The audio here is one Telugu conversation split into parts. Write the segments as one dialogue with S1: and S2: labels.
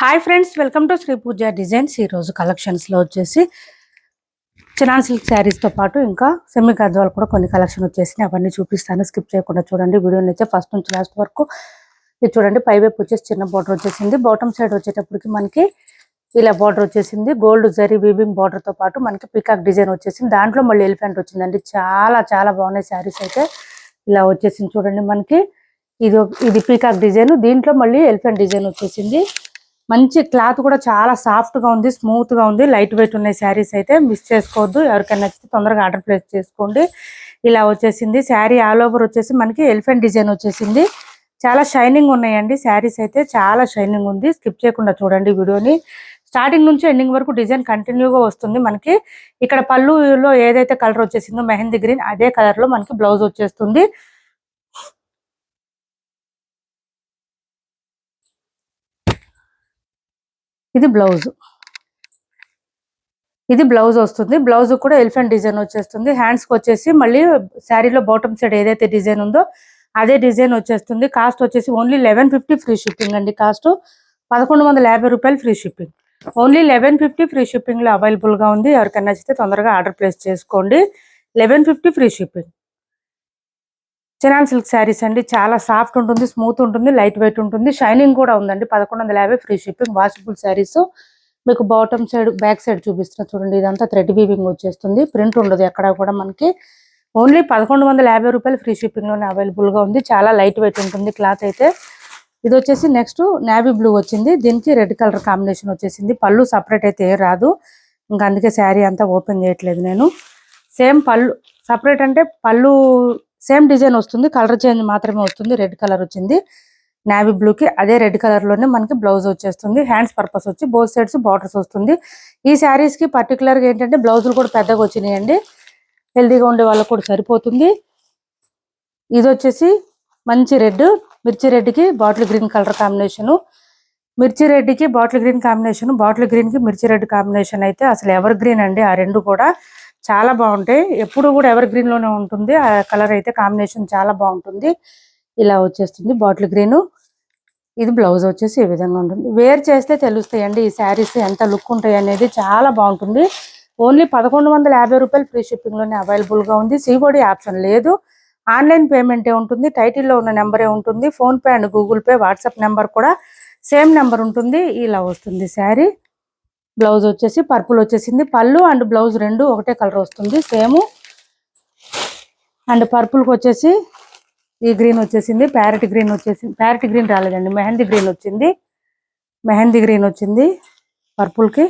S1: Hi friends welcome to Shri Pooja designs ఈ రోజు కలెక్షన్స్లో వచ్చేసి చిరాన్ సిల్క్ శారీస్తో పాటు ఇంకా సెమీ గద్వాలు కూడా కొన్ని కలెక్షన్ వచ్చేసి అవన్నీ చూపిస్తాను. స్కిప్ చేయకుండా చూడండి. వీడియోని అయితే ఫస్ట్ నుంచి లాస్ట్ వరకు ఇది చూడండి. పై వైపు వచ్చేసి చిన్న బార్డర్ వచ్చేసింది. బాటమ్ సైడ్ వచ్చేటప్పటికి మనకి ఇలా బార్డర్ వచ్చేసింది. గోల్డ్ జరీ వీవింగ్ బార్డర్తో పాటు మనకి పికాక్ డిజైన్ వచ్చేసింది. దాంట్లో మళ్ళీ ఎలిఫెంట్ వచ్చిందండి. చాలా చాలా బాగున్నాయి శారీస్ అయితే. ఇలా వచ్చేసింది చూడండి మనకి. ఇది ఇది పీకాక్ డిజైన్ దీంట్లో మళ్ళీ ఎలిఫెంట్ డిజైన్ వచ్చేసింది. మంచి క్లాత్ కూడా చాలా సాఫ్ట్గా ఉంది స్మూత్గా ఉంది. లైట్ వెయిట్ ఉన్నాయి శారీస్ అయితే మిస్ చేసుకోవద్దు. ఎవరికైనా నచ్చితే తొందరగా ఆర్డర్ ప్లేస్ చేసుకోండి. ఇలా వచ్చేసింది. శారీ ఆల్ ఓవర్ వచ్చేసి మనకి ఎలిఫెంట్ డిజైన్ వచ్చేసింది. చాలా షైనింగ్ ఉన్నాయండి. శారీస్ అయితే చాలా షైనింగ్ ఉంది. స్కిప్ చేయకుండా చూడండి వీడియోని. స్టార్టింగ్ నుంచి ఎండింగ్ వరకు డిజైన్ కంటిన్యూగా వస్తుంది మనకి. ఇక్కడ పళ్ళులో ఏదైతే కలర్ వచ్చేసిందో మెహందీ గ్రీన్ అదే కలర్లో మనకి బ్లౌజ్ వచ్చేస్తుంది. ఇది బ్లౌజ్. ఇది బ్లౌజ్ వస్తుంది. బ్లౌజ్ కూడా ఎలిఫెంట్ డిజైన్ వచ్చేస్తుంది. హ్యాండ్స్కి వచ్చేసి మళ్ళీ శారీలో బాటమ్ సైడ్ ఏదైతే డిజైన్ ఉందో అదే డిజైన్ వచ్చేస్తుంది. కాస్ట్ వచ్చేసి only eleven fifty free shipping అండి కాస్ట్. పదకొండు వందల యాభై రూపాయలు free shipping. Only eleven fifty free షిప్పింగ్లో లో అవైలబుల్గా ఉంది. ఎవరికైనా నచ్చితే తొందరగా ఆర్డర్ ప్లేస్ చేసుకోండి. Eleven fifty free shipping. Chinon silk saris అండి. చాలా సాఫ్ట్ ఉంటుంది స్మూత్ ఉంటుంది లైట్ వెయిట్ ఉంటుంది. షైనింగ్ కూడా ఉందండి. పదకొండు వందల యాభై ఫ్రీ షిప్పింగ్ వాషబుల్ శారీస్ మీకు బాటమ్ సైడ్ బ్యాక్ సైడ్ చూపిస్తున్నా చూడండి. ఇదంతా థ్రెడ్ వీవింగ్ వచ్చేస్తుంది. ప్రింట్ ఉండదు ఎక్కడ కూడా మనకి. ఓన్లీ పదకొండు వందల యాభై రూపాయలు ఫ్రీ షిప్పింగ్లోనే అవైలబుల్గా ఉంది. చాలా లైట్ వెయిట్ ఉంటుంది క్లాత్ అయితే. ఇది వచ్చేసి నెక్స్ట్ నావీ బ్లూ వచ్చింది. దీనికి రెడ్ కలర్ కాంబినేషన్ వచ్చేసింది. పళ్ళు సపరేట్ అయితే ఏం రాదు. ఇంకా అందుకే శారీ అంతా ఓపెన్ చేయట్లేదు నేను. సేమ్ పళ్ళు సపరేట్ అంటే పళ్ళు సేమ్ డిజైన్ వస్తుంది కలర్ చేంజ్ మాత్రమే వస్తుంది రెడ్ కలర్ వచ్చింది. నావీ బ్లూ కి అదే రెడ్ కలర్లోనే మనకి బ్లౌజ్ వచ్చేస్తుంది. హ్యాండ్స్ పర్పస్ వచ్చి బోత్ సైడ్స్ బార్డర్స్ వస్తుంది. ఈ శారీస్కి కి గా ఏంటంటే బ్లౌజులు కూడా పెద్దగా వచ్చినాయండి. హెల్దీగా ఉండే వాళ్ళకి కూడా సరిపోతుంది. ఇది వచ్చేసి మంచి రెడ్ మిర్చి రెడ్కి బాటిల్ గ్రీన్ కలర్ కాంబినేషన్ మిర్చి రెడ్కి బాటిల్ గ్రీన్ కాంబినేషన్ బాటిల్ గ్రీన్కి మిర్చి రెడ్ కాంబినేషన్ అయితే అసలు ఎవర్ గ్రీన్ అండి ఆ రెండు కూడా. చాలా బాగుంటాయి. ఎప్పుడు కూడా ఎవర్ గ్రీన్లోనే ఉంటుంది. ఆ కలర్ అయితే కాంబినేషన్ చాలా బాగుంటుంది. ఇలా వచ్చేస్తుంది బాటిల్ గ్రీన్. ఇది బ్లౌజ్ వచ్చేసి ఈ విధంగా ఉంటుంది. వేర్ చేస్తే తెలుస్తాయండి ఈ శారీస్ ఎంత లుక్ ఉంటాయి అనేది చాలా బాగుంటుంది. ఓన్లీ పదకొండు వందల యాభై రూపాయలు ఫ్రీ షిప్పింగ్లోనే లోనే అవైలబుల్గా ఉంది. సిఓడి ఆప్షన్ లేదు. ఆన్లైన్ పేమెంట్ ఏ ఉంటుంది? టైటిల్లో ఉన్న నెంబరే ఉంటుంది. PhonePe and Google Pay WhatsApp number కూడా సేమ్ నెంబర్ ఉంటుంది. ఇలా వస్తుంది శారీ. బ్లౌజ్ వచ్చేసి పర్పుల్ వచ్చేసింది. పళ్ళు అండ్ బ్లౌజ్ రెండు ఒకటే కలర్ వస్తుంది. సేమ్ అండ్ పర్పుల్కి వచ్చేసి ఈ గ్రీన్ వచ్చేసింది. ప్యారెట్ గ్రీన్ వచ్చేసింది. ప్యారెట్ గ్రీన్ రాలేదండి. మెహందీ గ్రీన్ వచ్చింది. మెహందీ గ్రీన్ వచ్చింది పర్పుల్కి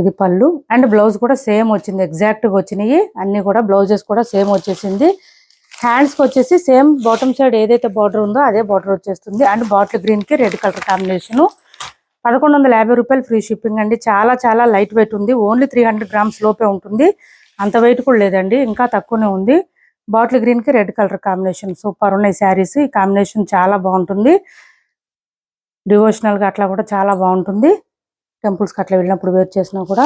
S1: ఇది పళ్ళు అండ్ బ్లౌజ్ కూడా సేమ్ వచ్చింది. ఎగ్జాక్ట్గా వచ్చినాయి. అన్నీ కూడా బ్లౌజెస్ కూడా సేమ్ వచ్చేసింది. హ్యాండ్స్కి వచ్చేసి సేమ్ బాటమ్ సైడ్ ఏదైతే బార్డర్ ఉందో అదే బార్డర్ వచ్చేస్తుంది. అండ్ బాటిల్ గ్రీన్కి రెడ్ కలర్ కాంబినేషను. పదకొండు వందల యాభై రూపాయలు ఫ్రీ షిప్పింగ్ అండి. చాలా చాలా లైట్ వెయిట్ ఉంది. ఓన్లీ త్రీ హండ్రెడ్ గ్రామ్స్ లోపే ఉంటుంది. అంత వెయిట్ కూడా లేదండి. ఇంకా తక్కువనే ఉంది. బాటిల్ గ్రీన్కి రెడ్ కలర్ కాంబినేషన్ సూపర్ ఉన్నాయి శారీస్. ఈ కాంబినేషన్ చాలా బాగుంటుంది. డివోషనల్గా అట్లా కూడా చాలా బాగుంటుంది. టెంపుల్స్కి అట్లా వెళ్ళినప్పుడు వేర్ చేసినా కూడా.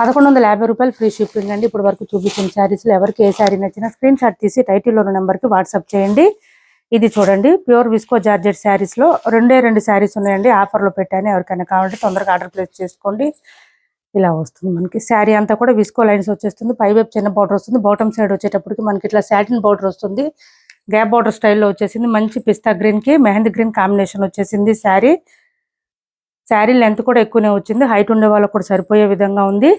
S1: పదకొండు వందల యాభై రూపాయలు ఫ్రీ షిప్పింగ్ అండి. ఇప్పుడు వరకు చూపించిన శారీస్లో ఎవరికి ఏ శారీ నచ్చినా స్క్రీన్ షాట్ తీసి టైటిల్ ఉన్న నెంబర్కి వాట్సాప్ చేయండి. ఇది చూడండి. ప్యూర్ విస్కో జార్జెట్ శారీస్లో రెండే రెండు శారీస్ ఉన్నాయండి. ఆఫర్లో పెట్టాను. ఎవరికైనా కావాలంటే తొందరగా ఆర్డర్ ప్లేస్ చేసుకోండి. ఇలా వస్తుంది మనకి. శారీ అంతా కూడా విస్కో లైన్స్ వచ్చేస్తుంది. పై వైపు చిన్న బార్డర్ వస్తుంది. బాటమ్ సైడ్ వచ్చేటప్పటికి మనకి ఇట్లా సాటిన్ బార్డర్ వస్తుంది. గ్యాప్ బార్డర్ స్టైల్లో వచ్చేసింది. మంచి పిస్తా గ్రీన్కి మెహందీ గ్రీన్ కాంబినేషన్ వచ్చేసింది శారీ. శారీ లెంత్ కూడా ఎక్కువనే వచ్చింది. హైట్ ఉండే వాళ్ళకు కూడా సరిపోయే విధంగా ఉంది.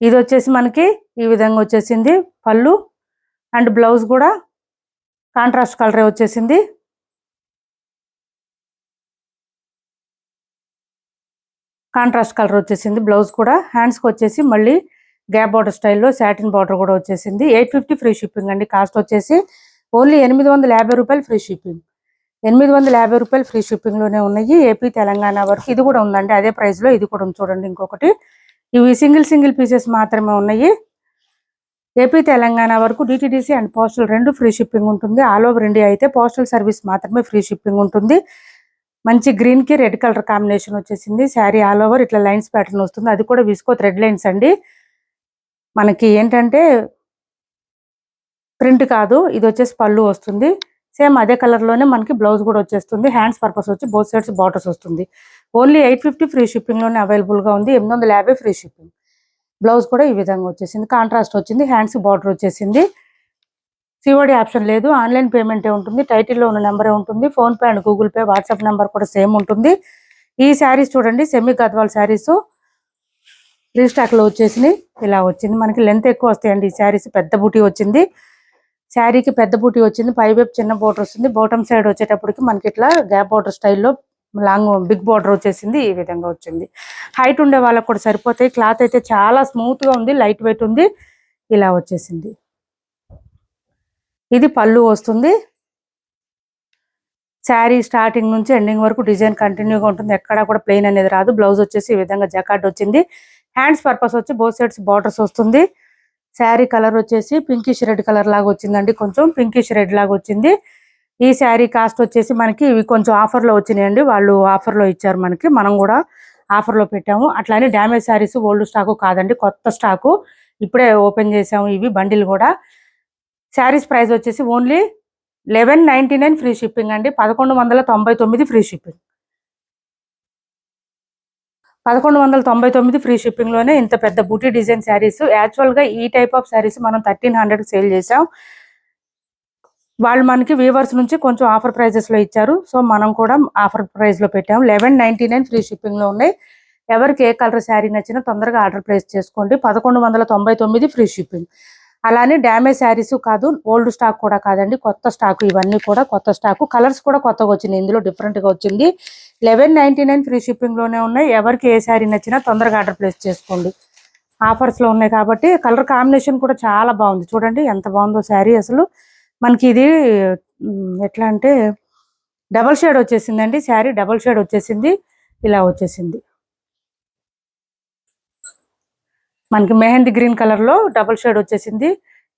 S1: ఇది వచ్చేసి మనకి ఈ విధంగా వచ్చేసింది పళ్ళు అండ్ బ్లౌజ్ కూడా కాంట్రాస్ట్ కలరే వచ్చేసింది. కాంట్రాస్ట్ కలర్ వచ్చేసింది. బ్లౌజ్ కూడా హ్యాండ్స్కి వచ్చేసి మళ్ళీ గ్యాప్ బార్డర్ స్టైల్లో శాటిన్ బార్డర్ కూడా వచ్చేసింది. ఎయిట్ ఫిఫ్టీ ఫ్రీ షిప్పింగ్ అండి. కాస్ట్ వచ్చేసి ఓన్లీ ఎనిమిది వందల యాభై రూపాయలు ఫ్రీ షిప్పింగ్. ఎనిమిది వందల యాభై రూపాయలు ఫ్రీ షిప్పింగ్లోనే ఉన్నాయి ఏపీ తెలంగాణ వరకు. ఇది కూడా ఉందండి. అదే ప్రైస్లో ఇది కూడా ఉంది. చూడండి ఇంకొకటి. ఇవి సింగిల్ సింగిల్ పీసెస్ మాత్రమే ఉన్నాయి. ఏపీ తెలంగాణ వరకు డిటిడిసి అండ్ పోస్టల్ రెండు ఫ్రీ షిప్పింగ్ ఉంటుంది. ఆల్ ఓవర్ ఇండియా అయితే పోస్టల్ సర్వీస్ మాత్రమే ఫ్రీ షిప్పింగ్ ఉంటుంది. మంచి గ్రీన్కి రెడ్ కలర్ కాంబినేషన్ వచ్చేసింది. శారీ ఆల్ ఓవర్ ఇట్లా లైన్స్ ప్యాటర్న్ వస్తుంది. అది కూడా విసుకో థ్రెడ్ లైన్స్ అండి. మనకి ఏంటంటే ప్రింట్ కాదు ఇది వచ్చేసి పళ్ళు వస్తుంది. సేమ్ అదే కలర్లోనే మనకి బ్లౌజ్ కూడా వచ్చేస్తుంది. హ్యాండ్స్ పర్పస్ వచ్చి బోత్ సైడ్స్ బార్డర్స్ వస్తుంది. ఓన్లీ ఎయిట్ ఫిఫ్టీ ఫ్రీ షిప్పింగ్లోనే అవైలబుల్గా ఉంది. ఎనిమిది వందల యాభై ఫ్రీ షిప్పింగ్ బ్లౌజ్ కూడా ఈ విధంగా వచ్చేసింది. కాంట్రాస్ట్ వచ్చింది హ్యాండ్స్ బార్డర్ వచ్చేసింది. సిఓడి ఆప్షన్ లేదు ఆన్లైన్ పేమెంటే ఉంటుంది టైటిల్లో ఉన్న నెంబరే ఉంటుంది PhonePe and Google Pay WhatsApp number కూడా సేమ్ ఉంటుంది. ఈ శారీస్ చూడండి సెమీ గద్వాల్ శారీస్ రీస్టాక్లో వచ్చేసినాయి ఇలా వచ్చింది. మనకి లెంత్ ఎక్కువ వస్తాయండి ఈ శారీస్ పెద్ద బూటీ వచ్చింది. శారీకి పెద్ద బూటీ వచ్చింది పైవైపు చిన్న బోర్డర్ వస్తుంది బాటమ్ సైడ్ వచ్చేటప్పటికి మనకి ఇట్లా గ్యాప్ బోర్డర్ స్టైల్లో లాంగ్ బిగ్ బార్డర్ వచ్చేసింది ఈ విధంగా వచ్చింది. హైట్ ఉండే వాళ్ళకి కూడా సరిపోతాయి. క్లాత్ అయితే చాలా స్మూత్గా ఉంది లైట్ వెయిట్ ఉంది. ఇలా వచ్చేసింది. ఇది పళ్ళు వస్తుంది. శారీ స్టార్టింగ్ నుంచి ఎండింగ్ వరకు డిజైన్ కంటిన్యూగా ఉంటుంది. ఎక్కడా కూడా ప్లెయిన్ అనేది రాదు. బ్లౌజ్ వచ్చేసి ఈ విధంగా జకాట్ వచ్చింది. హ్యాండ్స్ పర్పస్ వచ్చి బోత్ సైడ్స్ బార్డర్స్ వస్తుంది. శారీ కలర్ వచ్చేసి పింకిష్ రెడ్ కలర్ లాగా వచ్చిందండి కొంచెం. పింకిష్ రెడ్ లాగా వచ్చింది. ఈ శారీ కాస్ట్ వచ్చేసి మనకి ఇవి కొంచెం ఆఫర్లో వచ్చినాయండి. వాళ్ళు ఆఫర్లో ఇచ్చారు మనకి. మనం కూడా ఆఫర్లో పెట్టాము. అట్లానే డ్యామేజ్ శారీస్ ఓల్డ్ స్టాకు కాదండి. కొత్త స్టాకు. ఇప్పుడే ఓపెన్ చేసాము ఇవి బండిల్ కూడా. శారీస్ ప్రైస్ వచ్చేసి only eleven ninety nine free shipping అండి. పదకొండు వందల తొంభై తొమ్మిది ఫ్రీ షిప్పింగ్. పదకొండు వందల తొంభై తొమ్మిది ఫ్రీ షిప్పింగ్లోనే ఇంత పెద్ద బూటీ డిజైన్ శారీస్ యాక్చువల్గా ఈ టైప్ ఆఫ్ శారీస్ మనం థర్టీన్ హండ్రెడ్ సేల్ చేసాం. వాళ్ళు మనకి వీవర్స్ నుంచి కొంచెం ఆఫర్ ప్రైజెస్లో ఇచ్చారు. సో మనం కూడా ఆఫర్ ప్రైస్లో లెవెన్ నైన్టీ నైన్ ఫ్రీ షిప్పింగ్లో ఉన్నాయి. ఎవరికి ఏ కలర్ శారీ నచ్చినా తొందరగా ఆర్డర్ ప్లేస్ చేసుకోండి. పదకొండు వందల తొంభై తొమ్మిది ఫ్రీ షిప్పింగ్ అలానే డ్యామేజ్ శారీస్ కాదు ఓల్డ్ స్టాక్ కూడా కాదండి. కొత్త స్టాక్ ఇవన్నీ కూడా కొత్త స్టాక్ కలర్స్ కూడా కొత్తగా వచ్చినాయి. ఇందులో డిఫరెంట్గా వచ్చింది. లెవెన్ నైన్టీ నైన్ ఫ్రీ షిప్పింగ్లోనే ఉన్నాయి. ఎవరికి ఏ శారీ నచ్చినా తొందరగా ఆర్డర్ ప్లేస్ చేసుకోండి. ఆఫర్స్లో ఉన్నాయి కాబట్టి కలర్ కాంబినేషన్ కూడా చాలా బాగుంది. చూడండి ఎంత బాగుందో శారీ అసలు. మనకి ఇది ఎట్లా అంటే డబల్ షేడ్ వచ్చేసిందండి శారీ డబల్ షేడ్ వచ్చేసింది ఇలా వచ్చేసింది. మనకి మెహందీ గ్రీన్ కలర్లో డబుల్ షేడ్ వచ్చేసింది.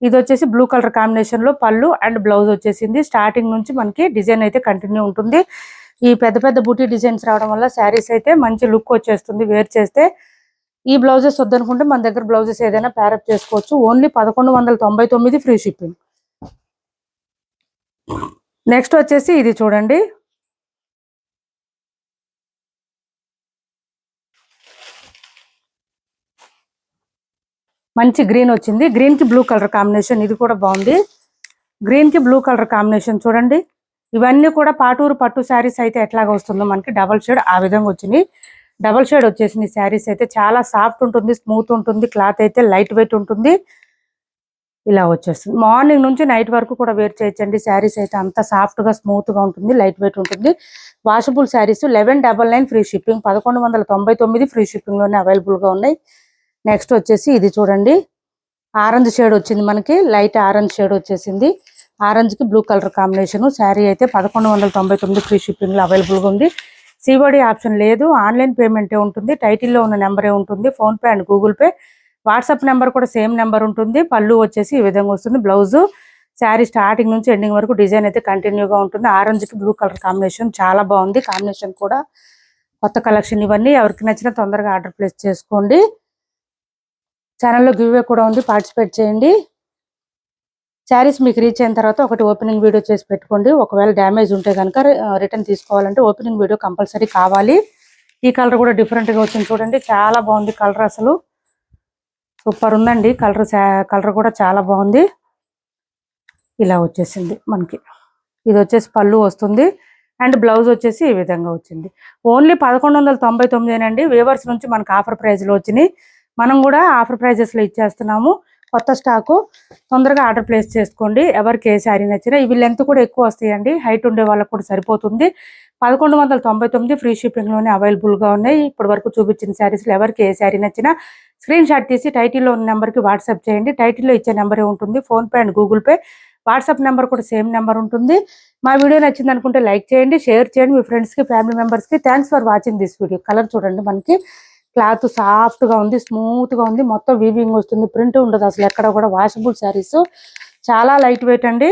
S1: ఇది వచ్చేసి బ్లూ కలర్ కాంబినేషన్లో పళ్ళు అండ్ బ్లౌజ్ వచ్చేసింది. స్టార్టింగ్ నుంచి మనకి డిజైన్ అయితే కంటిన్యూ ఉంటుంది. ఈ పెద్ద పెద్ద బూటీ డిజైన్స్ రావడం వల్ల శారీస్ అయితే మంచి లుక్ వచ్చేస్తుంది వేర్ చేస్తే. ఈ బ్లౌజెస్ వద్దనుకుంటే మన దగ్గర బ్లౌజెస్ ఏదైనా ప్యారప్ చేసుకోవచ్చు. ఓన్లీ పదకొండు వందల తొంభై తొమ్మిది ఫ్రీ షిప్పింగ్. నెక్స్ట్ వచ్చేసి ఇది చూడండి. మంచి గ్రీన్ వచ్చింది. గ్రీన్కి బ్లూ కలర్ కాంబినేషన్ ఇది కూడా బాగుంది. గ్రీన్కి బ్లూ కలర్ కాంబినేషన్ చూడండి. ఇవన్నీ కూడా పాటూరు పట్టు శారీస్ అయితే ఎట్లాగా వస్తుందో మనకి డబల్ షేడ్ ఆ విధంగా వచ్చినాయి డబల్ షేడ్ వచ్చేసింది శారీస్ అయితే చాలా సాఫ్ట్ ఉంటుంది స్మూత్ ఉంటుంది క్లాత్ అయితే లైట్ వెయిట్ ఉంటుంది. ఇలా వచ్చేస్తుంది. మార్నింగ్ నుంచి నైట్ వరకు కూడా వేర్ చేయొచ్చండి. శారీస్ అయితే అంత సాఫ్ట్గా స్మూత్గా ఉంటుంది. లైట్ వెయిట్ ఉంటుంది. Washable saris eleven double nine free shipping. పదకొండు వందల తొంభై తొమ్మిది ఫ్రీ షిప్పింగ్లోనే అవైలబుల్గా ఉన్నాయి. నెక్స్ట్ వచ్చేసి ఇది చూడండి. ఆరెంజ్ షేడ్ వచ్చింది మనకి. లైట్ ఆరెంజ్ షేడ్ వచ్చేసింది. ఆరెంజ్కి బ్లూ కలర్ కాంబినేషన్. శారీ అయితే పదకొండు వందల తొంభై తొమ్మిది ఫ్రీ షిప్పింగ్లో అవైలబుల్గా ఉంది. సివడి ఆప్షన్ లేదు. ఆన్లైన్ పేమెంటే ఉంటుంది. టైటిల్లో ఉన్న నెంబరే ఉంటుంది. PhonePe and Google Pay. WhatsApp number కూడా సేమ్ నెంబర్ ఉంటుంది. పళ్ళు వచ్చేసి ఈ విధంగా వస్తుంది. బ్లౌజ్ శారీ స్టార్టింగ్ నుంచి ఎండింగ్ వరకు డిజైన్ అయితే కంటిన్యూగా ఉంటుంది. ఆరెంజ్కి బ్లూ కలర్ కాంబినేషన్ చాలా బాగుంది. కాంబినేషన్ కూడా కొత్త కలెక్షన్ ఇవన్నీ. ఎవరికి నచ్చినా తొందరగా ఆర్డర్ ప్లేస్ చేసుకోండి. ఛానల్లో గివ్వే కూడా ఉంది. పార్టిసిపేట్ చేయండి. శారీస్ మీకు రీచ్ అయిన తర్వాత ఒకటి ఓపెనింగ్ వీడియో చేసి పెట్టుకోండి. ఒకవేళ డ్యామేజ్ ఉంటే కనుక రిటర్న్ తీసుకోవాలంటే ఓపెనింగ్ వీడియో కంపల్సరీ కావాలి. ఈ కలర్ కూడా డిఫరెంట్గా గా వచ్చింది చూడండి. చాలా బాగుంది కలర్ అసలు. సూపర్ ఉందండి. కలర్ కలర్ కూడా చాలా బాగుంది. ఇలా వచ్చేసింది మనకి. ఇది వచ్చేసి పళ్ళు వస్తుంది. అండ్ బ్లౌజ్ వచ్చేసి ఈ విధంగా వచ్చింది. ఓన్లీ పదకొండు వందల తొంభై తొమ్మిదేనండి. వేవర్స్ నుంచి మనకు ఆఫర్ ప్రైస్లో వచ్చినాయి. మనం కూడా ఆఫర్ ప్రైజెస్లో ఇచ్చేస్తున్నాము. కొత్త స్టాకు తొందరగా ఆర్డర్ ప్లేస్ చేసుకోండి. ఎవరికి ఏ శారీ నచ్చినా. ఇవి లెంత్ కూడా ఎక్కువ వస్తాయండి. హైట్ ఉండే వాళ్ళకి కూడా సరిపోతుంది. పదకొండు వందల తొంభై తొమ్మిది ఫ్రీ షిప్పింగ్లోనే అవైలబుల్గా ఉన్నాయి. ఇప్పటి వరకు చూపించిన శారీస్లో ఎవరికి ఏ శారీ నచ్చినా స్క్రీన్ షాట్ తీసి టైటిల్లో ఉన్న నెంబర్కి వాట్సాప్ చేయండి. టైటిల్లో ఇచ్చే నెంబరే ఉంటుంది. PhonePe and Google Pay. WhatsApp number కూడా సేమ్ నెంబర్ ఉంటుంది. మా వీడియో నచ్చింది అనుకుంటే లైక్ చేయండి షేర్ చేయండి. మీ ఫ్రెండ్స్కి ఫ్యామిలీ మెంబర్స్కి thanks for watching this video. Colour చూడండి మనకి. క్లాత్ సాఫ్ట్గా ఉంది స్మూత్గా ఉంది. మొత్తం వీవింగ్ వస్తుంది. ప్రింట్ ఉండదు అసలు ఎక్కడ కూడా. వాషబుల్ శారీస్. చాలా లైట్ వెయిట్ అండి.